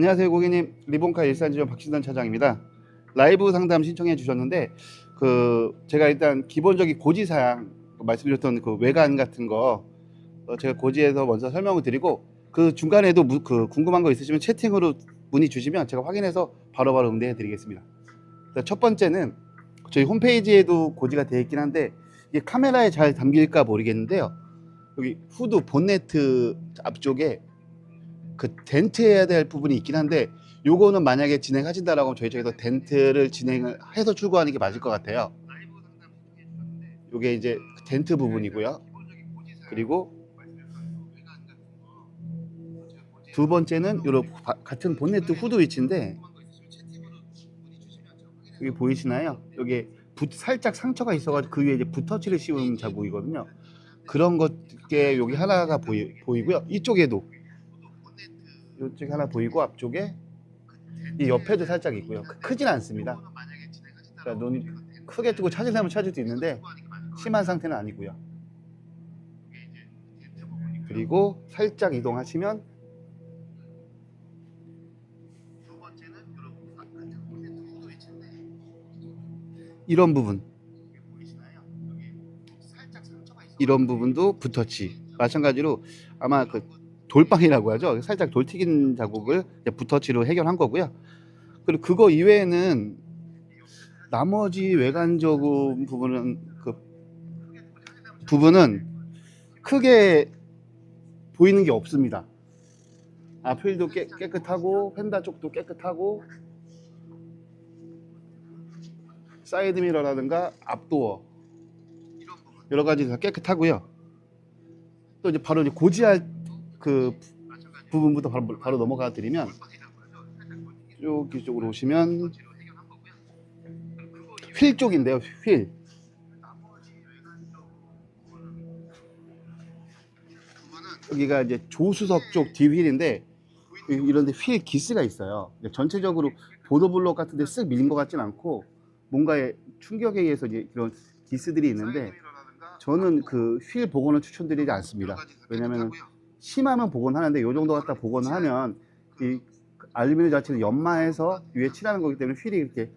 안녕하세요 고객님. 리본카 일산지점 박신선 차장입니다. 라이브 상담 신청해 주셨는데 그 제가 일단 기본적인 고지사항 말씀드렸던 그 외관 같은 거 어, 제가 고지에서 먼저 설명을 드리고 그 중간에도 무- 그 궁금한 거 있으시면 채팅으로 문의 주시면 제가 확인해서 바로 바로 응대해 드리겠습니다. 첫 번째는 저희 홈페이지에도 고지가 되어 있긴 한데 이게 카메라에 잘 담길까 모르겠는데요. 여기 후드 본네트 앞쪽에 그 덴트 해야 될 부분이 있긴 한데 요거는 만약에 진행하신다라고 하면 저희 쪽에서 덴트를 진행을 해서 출고하는 게 맞을 것 같아요. 요게 이제 그 덴트 부분이고요. 그리고 두 번째는 바- 같은 본네트 후드 위치인데 여기 보이시나요? 여기 붓 살짝 상처가 있어가지고 그 위에 이제 붓터치를 씌운 자국이거든요. 그런 것게 여기 하나가 보이, 보이고요. 이쪽에도 이쪽에 하나 보이고 앞쪽에 이 옆에도 살짝 있고요. 크- 크진 않습니다. 그러니까 눈이 크게 뜨고 찾으려면 찾을 수 있는데 심한 상태는 아니고요. 그리고 살짝 이동하시면 이런 부분 이런 부분도 붓터치 마찬가지로 아마 그 돌빵이라고 하죠. 살짝 돌 튀긴 자국을 붓터치로 해결한 거고요. 그리고 그거 이외에는 나머지 외관적인 부분은 그 부분은 크게 보이는 게 없습니다. 앞휠도 깨, 깨끗하고 펜다 쪽도 깨끗하고 사이드 미러라든가 앞도어 여러 가지 다 깨끗하고요. 또 이제 바로 이제 고지할 그 부분부터 바로, 바로 넘어가 드리면 여기 쪽으로 오시면 휠 쪽인데요. 휠. 여기가 이제 조수석 쪽 뒤휠인데 이런데 휠 기스가 있어요. 전체적으로 보도블록 같은데 쓱 밀린 것 같진 않고 뭔가의 충격에 의해서 이제 이런 기스들이 있는데 저는 그 휠 복원을 추천드리지 않습니다. 왜냐하면 심하면 복원하는데 이 정도 갖다 복원을 하면 이 알루미늄 자체는 연마해서 위에 칠하는 거기 때문에 휠이 이렇게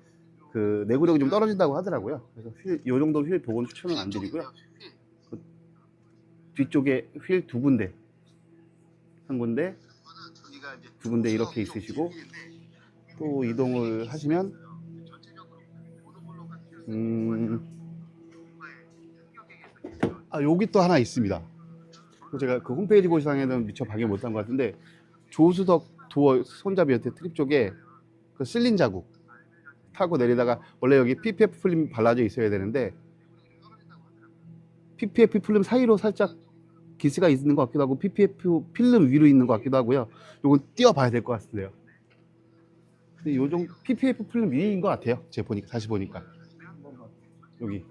그 내구력이 좀 떨어진다고 하더라고요. 그래서 휠, 이 정도 휠 복원 추천은 안 드리고요. 그 뒤쪽에 휠 두 군데, 한 군데, 두 군데 이렇게 있으시고 또 이동을 하시면 음, 아 여기 또 하나 있습니다. 그 제가 그 홈페이지 고시상에는 미처 발견 못한 것 같은데 조수석 도어 손잡이 옆에 트립 쪽에 그 쓸린 자국 타고 내리다가 원래 여기 PPF 필름 발라져 있어야 되는데 PPF 필름 사이로 살짝 기스가 있는 것 같기도 하고 PPF 필름 위로 있는 것 같기도 하고요. 요건 띄워봐야 될 것 같은데요. 근데 요 정도 PPF 필름 위인 것 같아요. 제가 보니까 다시 보니까 여기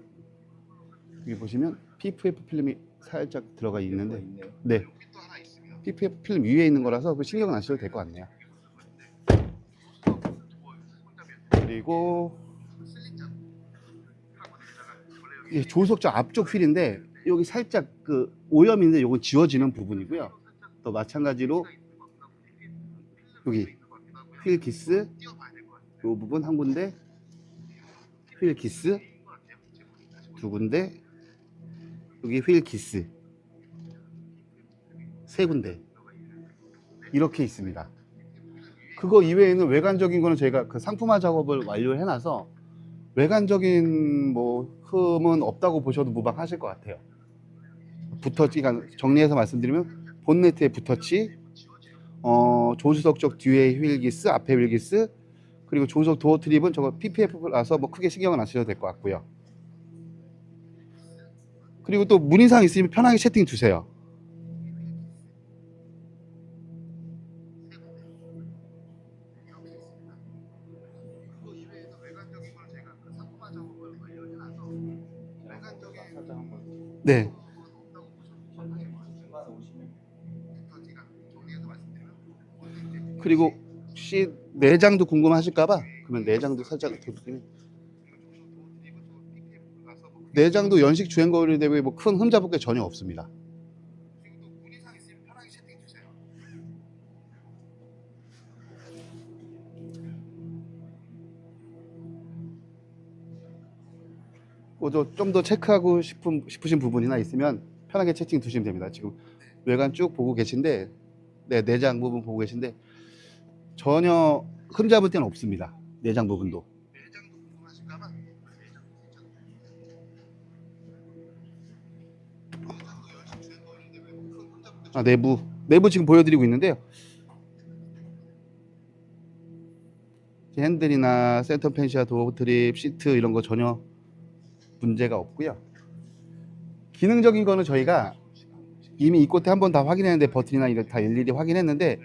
여기 보시면 PPF 필름이 살짝 들어가 있는데 네 PPF 필름 위에 있는 거라서 그 신경은 안 쓰셔도 될 것 같네요. 그리고 예, 조석적 앞쪽 휠인데 여기 살짝 그 오염인데 요건 지워지는 부분이고요. 또 마찬가지로 여기 휠 기스 요 부분 한 군데 휠 기스 두 군데 여기 휠 기스 세 군데 이렇게 있습니다. 그거 이외에는 외관적인 거는 저희가 그 상품화 작업을 완료해 놔서 외관적인 뭐 흠은 없다고 보셔도 무방하실 것 같아요. 붓터치 그러니까 정리해서 말씀드리면 본네트에 붓터치 어, 조수석 쪽 뒤에 휠 기스, 앞에 휠 기스 그리고 조수석 도어 트립은 저거 PPF라서 뭐 크게 신경은 안 쓰셔도 될 것 같고요. 그리고 또 문의사항 있으면 편하게 채팅 주세요. 네. 그리고 혹시 내장도 궁금하실까봐 그러면 내장도 살짝 보여드리면 내장도 연식 주행 거리 대비 뭐 큰 흠잡을 게 전혀 없습니다. 뭐 좀더 체크하고 싶은, 싶으신 부분이나 있으면 편하게 채팅 두시면 됩니다. 지금 외관 쭉 보고 계신데 네, 내장 부분 보고 계신데 전혀 흠잡을 데는 없습니다. 내장 부분도. 아, 내부. 내부 지금 보여드리고 있는데요. 핸들이나 센터 펜시아 도어 트립, 시트 이런 거 전혀 문제가 없고요. 기능적인 거는 저희가 이미 이 끝에 한번 다 확인했는데 버튼이나 이런 다 일일이 확인했는데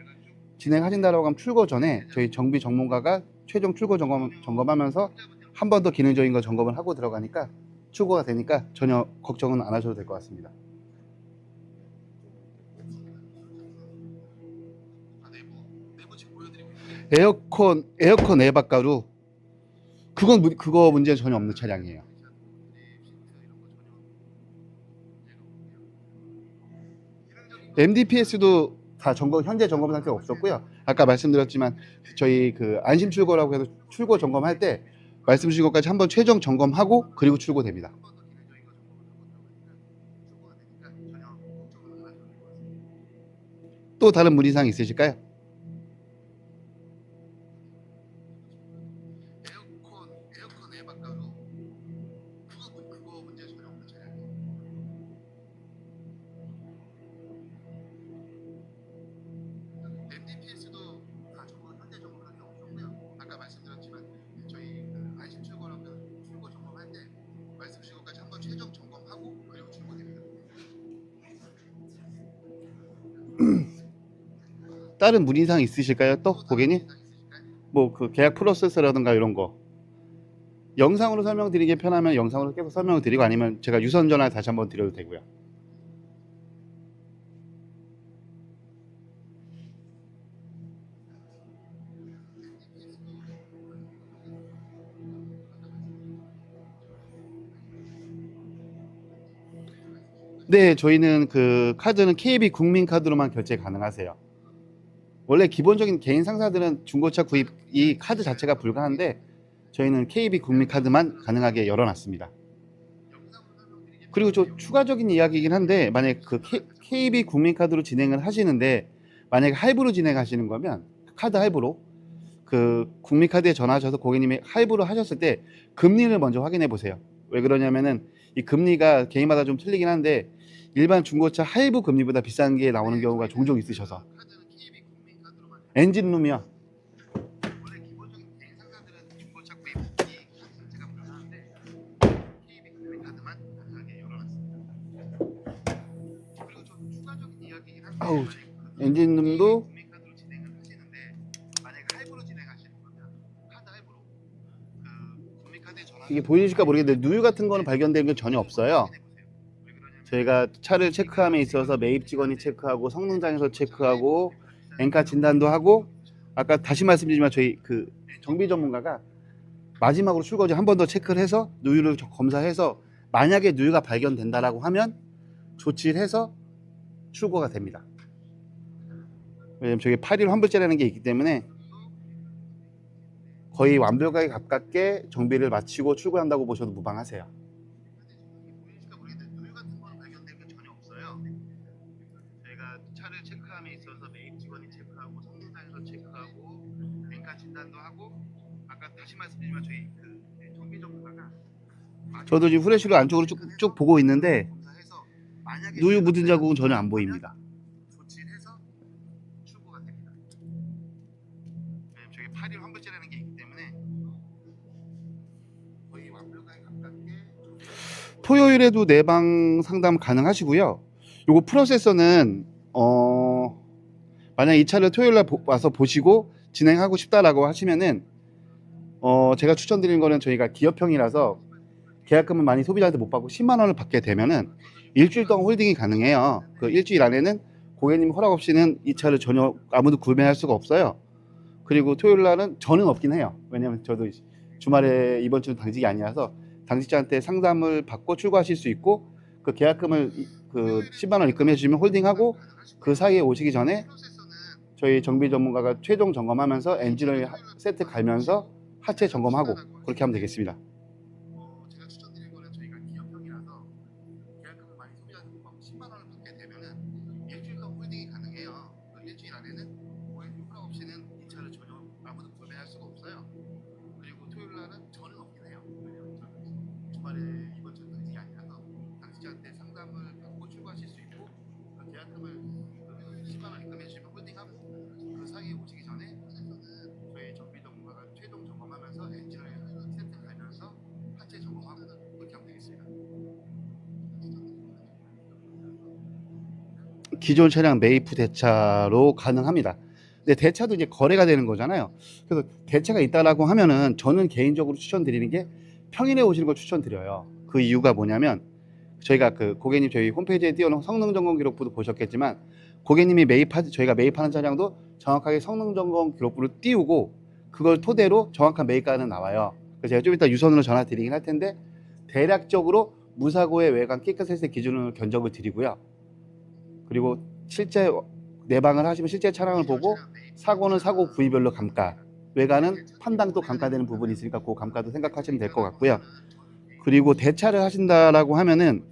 진행하신다라고 하면 출고 전에 저희 정비 전문가가 최종 출고 점검 점검하면서 한 번 더 기능적인 거 점검을 하고 들어가니까 출고가 되니까 전혀 걱정은 안 하셔도 될 것 같습니다. 에어컨 에어컨 에어박 가루 그건 문- 그거 문제 전혀 없는 차량이에요. MDPS도 다 점검 현재 점검 상태가 없었고요. 아까 말씀드렸지만 저희 그 안심 출고라고 해서 출고 점검할 때 말씀 주신 것까지 한번 최종 점검하고 그리고 출고됩니다. 또 다른 문의 사항 있으실까요? 다른 문의사항 있으실까요? 또 고객님? 뭐 그 계약 프로세스라든가 이런 거 영상으로 설명드리기 편하면 영상으로 계속 설명을 드리고 아니면 제가 유선 전화 다시 한번 드려도 되고요. 네, 저희는 그 카드는 KB 국민 카드로만 결제 가능하세요. 원래 기본적인 개인 상사들은 중고차 구입 이 카드 자체가 불가한데 저희는 KB 국민 카드만 가능하게 열어놨습니다. 그리고 저 추가적인 이야기이긴 한데 만약 그 KB 국민 카드로 진행을 하시는데 만약에 할부로 진행하시는 거면 카드 할부로 그 국민 카드에 전화하셔서 고객님이 할부로 하셨을 때 금리를 먼저 확인해 보세요. 왜 그러냐면은 이 금리가 개인마다 좀 틀리긴 한데 일반 중고차 할부 금리보다 비싼 게 나오는 경우가 종종 있으셔서 한데 아우, 엔진룸도 그 카드에 전화 이게 보이실까 모르겠는데 누유 같은 거는 발견된 게 전혀 없어요. 저희가 차를 체크함에 있어서 매입 직원이 체크하고 성능장에서 체크하고 엔카 진단도 하고 아까 다시 말씀드리지만 저희 그 정비 전문가가 마지막으로 출고지 한 번 더 체크를 해서 누유를 저- 검사해서 만약에 누유가 발견된다라고 하면 조치를 해서 출고가 됩니다. 왜냐면 저게 8일 환불제라는 게 있기 때문에 거의 완벽하게 가깝게 정비를 마치고 출고한다고 보셔도 무방하세요. 진단도 하고 아까 다시 말씀드리면 저희 그 정비 전문가가 저도 지금 후레쉬로 안쪽으로 쭉 쭉 보고 있는데 누유 묻은 자국은 전혀 안 보입니다. 조치해서 출고가 됩니다. 왜냐면 저게 8일 환불제라는 게 있기 때문에 거의 완벽하게 가깝게 토요일에도 내방 상담 가능하시고요. 요거 프로세서는 어 만약 이 차를 토요일 날 보- 와서 보시고 진행하고 싶다라고 하시면은 어 제가 추천드리는 거는 저희가 기업형이라서 계약금은 많이 소비자한테 못 받고 10만 원을 받게 되면은 일주일 동안 홀딩이 가능해요. 그 일주일 안에는 고객님 허락 없이는 이 차를 전혀 아무도 구매할 수가 없어요. 그리고 토요일 날은 저는 없긴 해요. 왜냐면 저도 주말에 이번 주는 당직이 아니라서 당직자한테 상담을 받고 출고하실 수 있고 그 계약금을 이- 그 10만 원 입금해 주시면 홀딩하고 그 사이에 오시기 전에 저희 정비 전문가가 최종 점검하면서 엔진을 하- 세트 갈면서 하체 점검하고 그렇게 하면 되겠습니다. 기존 차량 후 대차로 가능합니다. 근데 대차도 이제 거래가 되는 거잖아요. 그래서 대차가 있다라고 하면은 저는 개인적으로 추천드리는 게 평일에 오시는 걸 추천드려요. 그 이유가 뭐냐면 저희가 그 고객님 저희 홈페이지에 띄워놓은 성능 점검 기록부도 보셨겠지만 고객님이 매입하 저희가 매입하는 차량도 정확하게 성능 점검 기록부를 띄우고 그걸 토대로 정확한 매입가는 나와요. 그래서 제가 좀 이따 유선으로 전화 드리긴 할 텐데 대략적으로 무사고의 외관 깨끗했을 기준으로 견적을 드리고요. 그리고 실제 내방을 하시면 실제 차량을 보고 사고는 사고 부위별로 감가, 외관은 판단도 감가되는 부분이 있으니까 그 감가도 생각하시면 될 것 같고요. 그리고 대차를 하신다라고 하면은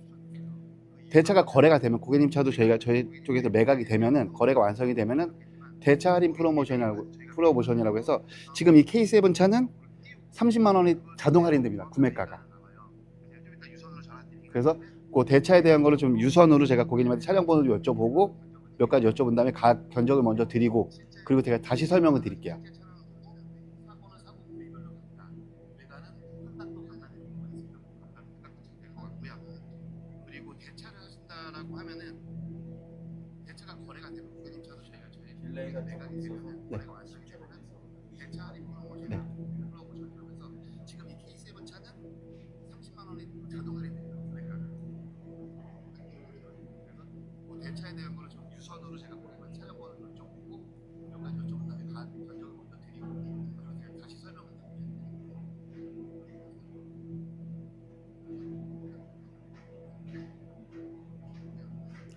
대차가 거래가 되면 고객님 차도 저희가 저희 쪽에서 매각이 되면은 거래가 완성이 되면은 대차 할인 프로모션이라고 프로모션이라고 해서 지금 이 K7 차는 30만 원이 자동 할인됩니다. 구매가가. 그래서 그 대차에 대한 거를 좀 유선으로 제가 고객님한테 차량 번호를 여쭤보고 몇 가지 여쭤본 다음에 가 견적을 먼저 드리고 그리고 제가 다시 설명을 드릴게요. 그리고 대차를 하신다라고 하면은 대차가 거래가 되면 고객님 차도 저희가 저희 딜레이가 조금 있어서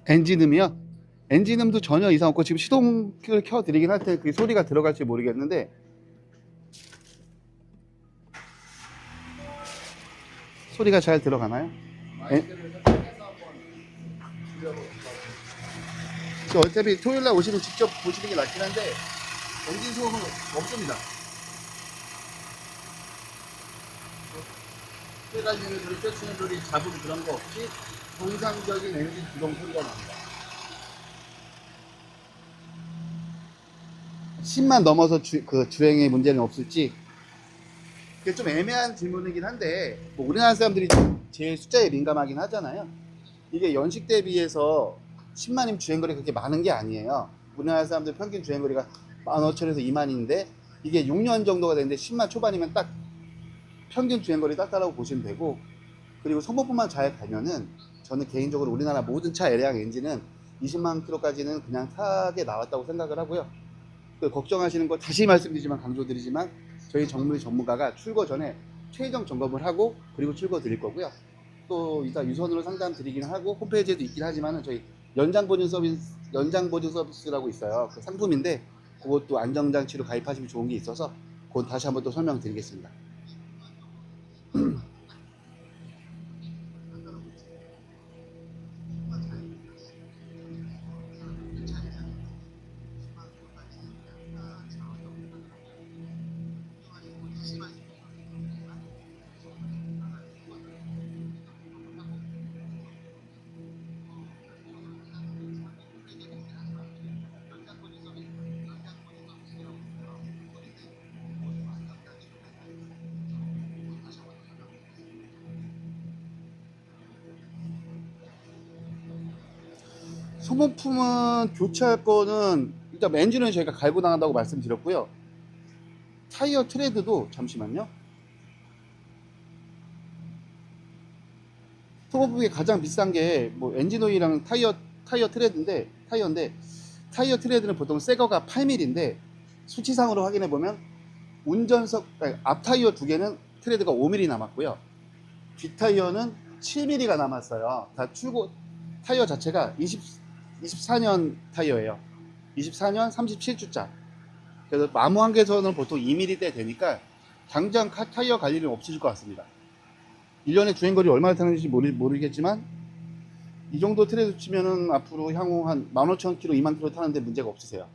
엔진음이요? 엔진음도 전혀 이상 없고 지금 시동을 켜드리긴 할 때 그 소리가 들어갈지 모르겠는데 소리가 잘 들어가나요? 저 어차피 토요일 날 오시면 직접 보시는 게 낫긴 한데 엔진 소음은 없습니다. 해가지고 소리, 떼치는 소리, 잡음 그런 거 없이 정상적인 엔진 구동 소리가 납니다. 10만 넘어서 주, 그 주행에 문제는 없을지 그게 좀 애매한 질문이긴 한데 뭐 우리나라 사람들이 제일 숫자에 민감하긴 하잖아요. 이게 연식 대비해서 10만이면 주행거리 그렇게 많은 게 아니에요. 우리나라 사람들 평균 주행거리가 15,000에서 2만인데 이게 6년 정도가 되는데 10만 초반이면 딱 평균 주행거리 땄다라고 보시면 되고 그리고 소모품만 잘 가면은 저는 개인적으로 우리나라 모든 차 LA양 엔진은 20만 킬로까지는 그냥 타게 나왔다고 생각을 하고요. 그 걱정하시는 거 다시 말씀드리지만 강조드리지만 저희 정물 전문가가 출고 전에 최종 점검을 하고 그리고 출고 드릴 거고요. 또 이따 유선으로 상담 드리긴 하고 홈페이지에도 있긴 하지만은 저희 연장 보증 서비스 연장 보증 서비스라고 있어요. 그 상품인데 그것도 안정장치로 가입하시면 좋은 게 있어서 그건 다시 한번 또 설명드리겠습니다. 소모품은 교체할 거는 일단 엔진은 저희가 갈고 나간다고 말씀드렸고요. 타이어 트레드도 잠시만요. 소모품이 가장 비싼 게 뭐 엔진 오일이랑 타이어 타이어 트레드인데 타이어인데 타이어 트레드는 보통 새 거가 8mm인데 수치상으로 확인해 보면 운전석 앞 타이어 두 개는 트레드가 5mm 남았고요. 뒷 타이어는 7mm가 남았어요. 다 출고 타이어 자체가 20 24년 타이어예요. 24년 37주짜. 그래서 마무 한계선은 보통 2mm대 되니까 당장 카 타이어 갈 일은 없으실 것 같습니다. 1년에 주행거리 얼마나 타는지 모르, 모르겠지만 이 정도 트레드 치면은 앞으로 향후 한 15,000km, 2만 km 타는데 문제가 없으세요.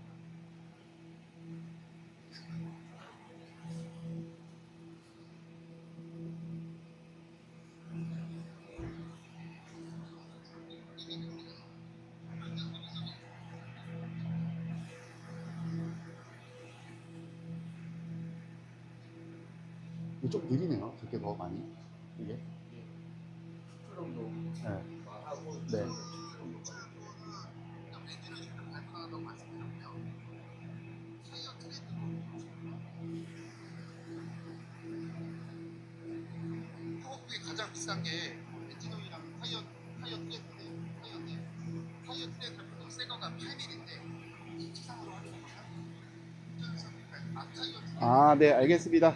아, 네, 알겠습니다.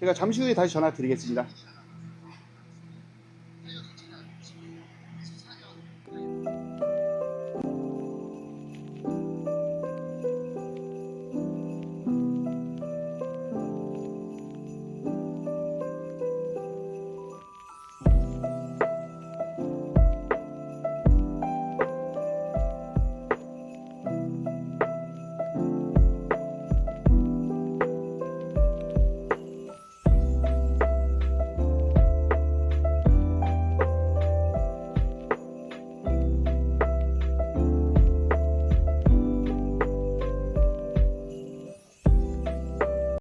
제가 잠시 후에 다시 전화 드리겠습니다.